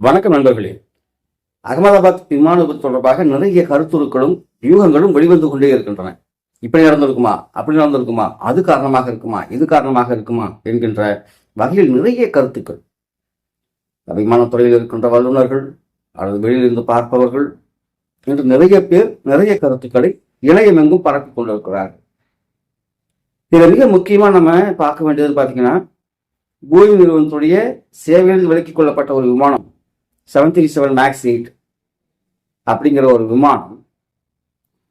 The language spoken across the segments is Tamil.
வணக்கம் நண்பர்களே. அகமதாபாத் விமான விபத்து தொடர்பாக நிறைய கருத்துருக்களும் யூகங்களும் வெளிவந்து கொண்டே இருக்கின்றன. இப்படி நடந்திருக்குமா? அப்படி நடந்திருக்குமா? அது காரணமாக இருக்குமா? இது காரணமாக இருக்குமா? என்கின்ற வகையில் நிறைய கருத்துக்கள். விமானத்துறையில் இருக்கின்ற வல்லுநர்கள் அல்லது வெளியிலிருந்து பார்ப்பவர்கள் என்று நிறைய பேர் நிறைய கருத்துக்களை இணையமெங்கும் பரப்பிக் கொண்டிருக்கிறார்கள். இதில் மிக முக்கியமாக நம்ம பார்க்க வேண்டியது பார்த்தீங்கன்னா பூமி நிறுவனத்துடைய சேவையில் விலக்கிக் கொள்ளப்பட்ட ஒரு விமானம். Seven three seven max eight அப்படிங்கிற ஒரு விமானம்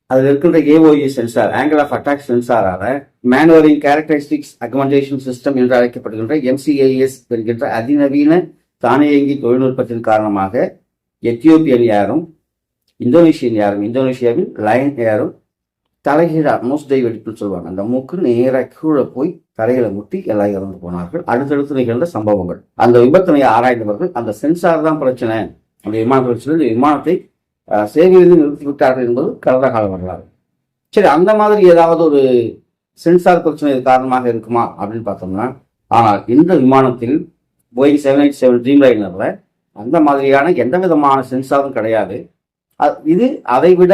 அதில் இருக்கின்ற AOA sensor angle of attack சென்சாரால manoeuvring characteristics augmentation system என்று அழைக்கப்படுகின்ற எம்சிஏஎஸ் என்கின்ற அதிநவீன தானியங்கி தொழில்நுட்பத்தின் காரணமாக எத்தியோப்பியன் ஏரும் இந்தோனேஷியன் ஏரும் இந்தோனேஷியாவின் லயன் தலைகீழாக மோஸ்ட் மூஸ்டை வெடிப்புன்னு சொல்லுவாங்க. அந்த மூக்கு நேராக கீழே போய் தரையில முட்டி எல்லாம் இறந்து போனார்கள். அடுத்தடுத்து நிகழ்ந்த சம்பவங்கள். அந்த விபத்தினை ஆராய்ந்தவர்கள் அந்த சென்சார் தான் பிரச்சனை. அந்த விமான பிரச்சனை இந்த விமானத்தை சேவையிலிருந்து நிறுத்தி விட்டார்கள் என்பது கடந்த கால வரலாறு. சரி அந்த மாதிரி ஏதாவது ஒரு சென்சார் பிரச்சனை காரணமாக இருக்குமா அப்படின்னு பார்த்தோம்னா ஆனால் இந்த விமானத்தில் Boeing seven eight seven dream லைனரில் அந்த மாதிரியான எந்த விதமான சென்சாரும் கிடையாது இது அதை விட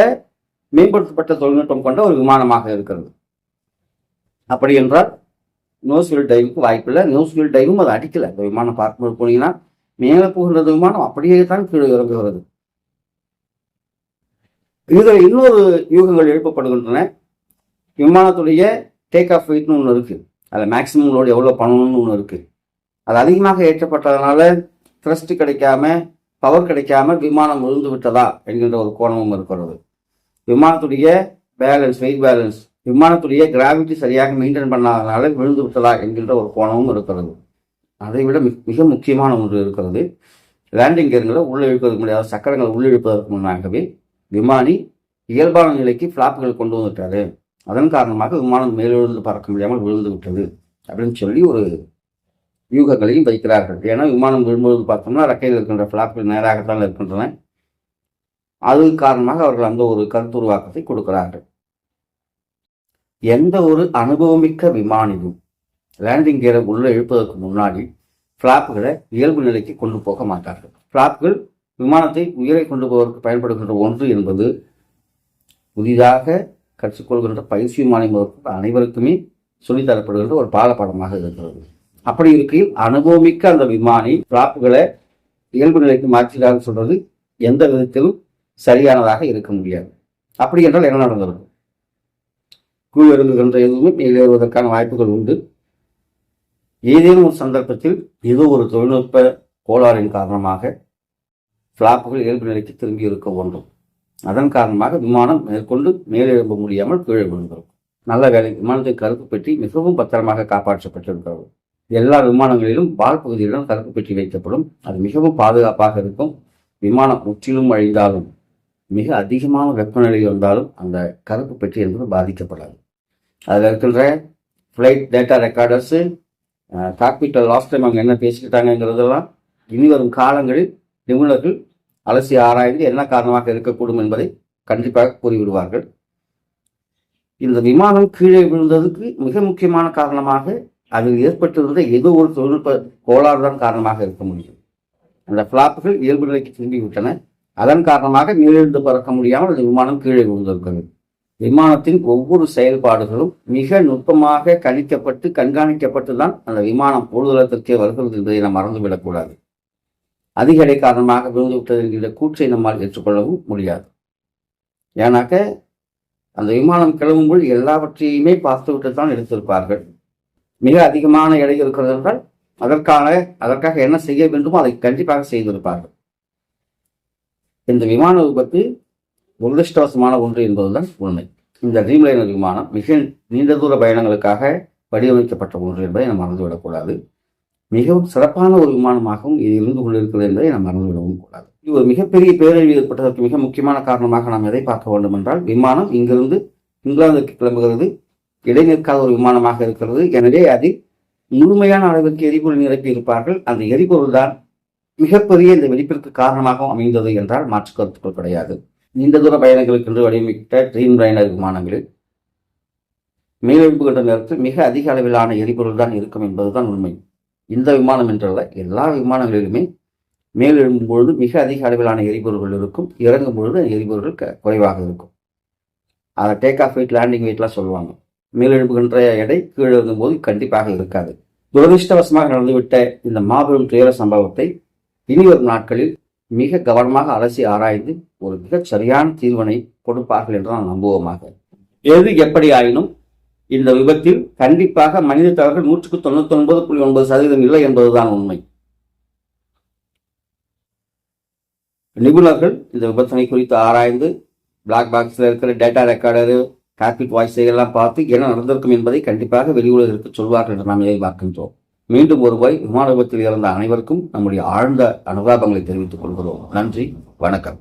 மேம்படுத்தப்பட்ட தொழில்நுட்பம் கொண்ட ஒரு விமானமாக இருக்கிறது. அப்படி என்றால் நோஸ்வில் டைவுக்கு வாய்ப்பில்லை நோஸ்வில் டைவும் அது அடிக்கலை. இந்த விமானம் பார்க்கும்போது போனீங்கன்னா மேலே போகின்றது விமானம் அப்படியே தான் கீழே இறங்குகிறது. இதில் இன்னொரு யூகங்கள் எழுப்பப்படுகின்றன. விமானத்துடைய டேக் ஆஃப் வெயிட்னு ஒன்று இருக்குது அதில் மேக்ஸிமம் லோடு எவ்வளோ பண்ணணும்னு ஒன்று இருக்குது அது அதிகமாக ஏற்றப்பட்டதுனால த்ரஸ்ட் கிடைக்காம பவர் கிடைக்காம விமானம் விழுந்து விட்டதா என்கின்ற ஒரு கோணமும் இருக்கிறது. விமானத்துடைய பேலன்ஸ் வெயிட் பேலன்ஸ் விமானத்துடைய கிராவிட்டி சரியாக மெயின்டைன் பண்ணாதனால விழுந்து விட்டதா என்கின்ற ஒரு கோணமும் இருக்கிறது. அதை விட மிக- மிக முக்கியமான ஒன்று இருக்கிறது. லேண்டிங் கேருங்களை உள்ளே இழுப்பதற்கு முடியாத சக்கரங்களை உள்ளே இழுப்பதற்கு முன்னாகவே விமானி இயல்பான நிலைக்கு ஃப்ளாப்புகள் கொண்டு வந்துட்டாரு. அதன் காரணமாக விமானம் மேலிருந்து பறக்க முடியாமல் விழுந்து விட்டது அப்படின்னு சொல்லி ஒரு யூகங்களையும் வைக்கிறார்கள். ஏன்னா விமானம் விழும்போது பார்த்தோம்னா ரெக்கையில் இருக்கின்ற ஃப்ளாப்புகள் நேராகத்தான் இருக்கின்றன. அது காரணமாக அவர்கள் அந்த ஒரு கருத்துருவாக்கத்தை கொடுக்கிறார்கள். எந்த ஒரு அனுபவமிக்க விமானியும் லேண்டிங் கியரை உள்ளே இழுப்பதற்கு முன்னாடி ஃப்ளாப்புகளை இயல்பு நிலைக்கு கொண்டு போக மாட்டார்கள். ஃப்ளாப்புகள் விமானத்தை உயிரை கொண்டு போவதற்கு பயன்படுகின்ற ஒன்று என்பது புதிதாக கற்றுக்கொள்கின்ற பயிற்சி விமானி முதற்கொண்டு அனைவருக்குமே சொல்லித்தரப்படுகின்ற ஒரு பாடப்படமாக இருக்கிறது அப்படி இருக்கையில் அனுபவமிக்க அந்த விமானி ஃப்ளாப்புகளை இயல்பு நிலைக்கு மாற்றினார் சொல்றது எந்த விதத்திலும் சரியானதாக இருக்க முடியாது. அப்படி என்றால் என்ன நடந்தது? குழு இறங்குகின்ற எதுவுமே மேலேறுவதற்கான வாய்ப்புகள் உண்டு. ஏதேனும் ஒரு சந்தர்ப்பத்தில் ஏதோ ஒரு தொழில்நுட்ப கோளாறின் காரணமாக ஃப்ளாப்புகள் இயல்பு நிலைக்கு திரும்பி இருக்க ஒன்றும் அதன் காரணமாக விமானம் மேற்கொண்டு மேலெழும்ப முடியாமல் கீழே விழுந்திருக்கும். நல்ல வேலை விமானத்தின் கருப்பு பெட்டி மிகவும் பத்திரமாக காப்பாற்றப்பட்டிருக்கிறது. எல்லா விமானங்களிலும் வால் பகுதியுடன் கருப்பு பெட்டி வைக்கப்படும். அது மிகவும் பாதுகாப்பாக இருக்கும். விமானம் முற்றிலும் அழிந்தாலும் மிக அதிகமான வெப்பநிலை வந்தாலும் அந்த கருப்பு பெட்டி என்பது பாதிக்கப்படாது. அதில் இருக்கின்ற ஃப்ளைட் டேட்டா ரெக்கார்டர்ஸு காக்பீட்டில் லாஸ்ட் டைம் அவங்க என்ன பேசிக்கிட்டாங்கங்கிறதெல்லாம் இனி வரும் காலங்களில் நிபுணர்கள் அலசி ஆராய்ந்து என்ன காரணமாக இருக்கக்கூடும் என்பதை கண்டிப்பாக கூறிவிடுவார்கள். இந்த விமானம் கீழே விழுந்ததுக்கு மிக முக்கியமான காரணமாக அதில் ஏற்பட்டிருந்த ஏதோ ஒரு தொழில்நுட்ப கோளாறு தான் காரணமாக இருக்க முடியும். அந்த ஃப்ளாப்புகள் இயல்பு நிலைக்கு திரும்பி விட்டன அதன் காரணமாக நீரிழந்து பறக்க முடியாமல் அந்த விமானம் கீழே விழுந்திருக்கிறது. விமானத்தின் ஒவ்வொரு செயல்பாடுகளும் மிக நுட்பமாக கணிக்கப்பட்டு கண்காணிக்கப்பட்டு தான் அந்த விமானம் பொழுதுலத்திற்கே வருகிறது என்பதை நாம் மறந்துவிடக்கூடாது. அதிக எடை காரணமாக விழுந்துவிட்டது என்கிற கூற்றை நம்மால் ஏற்றுக்கொள்ளவும் முடியாது. ஏன்னாக்க அந்த விமானம் கிளம்பும்போது எல்லாவற்றையுமே பார்த்துவிட்டு தான் எடுத்திருப்பார்கள். மிக அதிகமான எடை இருக்கிறது என்றால் அதற்கான அதற்காக என்ன செய்ய வேண்டுமோ அதை கண்டிப்பாக செய்திருப்பார்கள். இந்த விமான விபத்து துரதிருஷ்டவசமான ஒன்று என்பதுதான் உண்மை. இந்த ட்ரீம்லைனர் விமானம் மிக நீண்ட தூர பயணங்களுக்காக வடிவமைக்கப்பட்ட ஒன்று என்பதை நாம் மறந்துவிடக்கூடாது மிகவும் சிறப்பான ஒரு விமானமாகவும் இது இருந்து கொண்டிருக்கிறது என்பதை நாம் மறந்துவிடவும் கூடாது. இது ஒரு மிகப்பெரிய பேரழிவு ஏற்பட்டதற்கு மிக முக்கியமான காரணமாக நாம் எதை பார்க்க வேண்டும் என்றால் விமானம் இங்கிருந்து இங்கிலாந்துக்கு கிளம்புகிறது. இடைநிற்காத ஒரு விமானமாக இருக்கிறது. எனவே அதில் முழுமையான அளவிற்கு எரிபொருள் நிரப்பி இருப்பார்கள் அந்த எரிபொருள் தான் மிகப்பெரிய இந்த வெடிப்பிற்கு காரணமாகவும் அமைந்தது என்றால் மாற்று கருத்துக்கள் கிடையாது. நீண்ட தூர பயணங்களுக்கு என்று வடிவமைத்த ட்ரீம் ரைனர் விமானங்களில் மேலெழும்புகின்ற நேரத்தில் மிக அதிக அளவிலான எரிபொருள் தான் இருக்கும் என்பதுதான் உண்மை. இந்த விமானம் என்றல்ல எல்லா விமானங்களிலுமே மேலெழும்பும் பொழுது மிக அதிக அளவிலான எரிபொருள்கள் இருக்கும் இறங்கும் பொழுது எரிபொருள்கள் குறைவாக இருக்கும். அதை டேக் ஆஃப் வெயிட் லேண்டிங் வெயிட்லாம் சொல்லுவாங்க. மேலெழும்புகின்ற எடை கீழே போது கண்டிப்பாக இருக்காது. துரதிருஷ்டவசமாக நடந்துவிட்ட இந்த மாபெரும் துயர சம்பவத்தை இனி வரும் நாட்களில் மிக கவனமாக அலசி ஆராய்ந்து ஒரு மிகச் சரியான தீர்வினை கொடுப்பார்கள் என்று நான் நம்புவோமாக. எது எப்படி ஆயினும் இந்த விபத்தில் கண்டிப்பாக மனித தவறுகள் நூற்றுக்கு தொண்ணூத்தி ஒன்பது புள்ளி ஒன்பது சதவீதம் இல்லை என்பதுதான் உண்மை. நிபுணர்கள் இந்த விபத்தினை குறித்து ஆராய்ந்து பிளாக் பாக்ஸில் இருக்கிற டேட்டா ரெக்கார்டரு காப்பிட் வாய்ஸ் எல்லாம் பார்த்து என்ன நடந்திருக்கும் என்பதை கண்டிப்பாக வெளியுலகிற்கு சொல்வார்கள் என்று நாம் எதிர்பார்க்கின்றோம். மீண்டும் ஒருவாய் விமான விபத்தில் இறந்த அனைவருக்கும் நம்முடைய ஆழ்ந்த அனுதாபங்களை தெரிவித்துக் கொள்கிறோம். நன்றி வணக்கம்.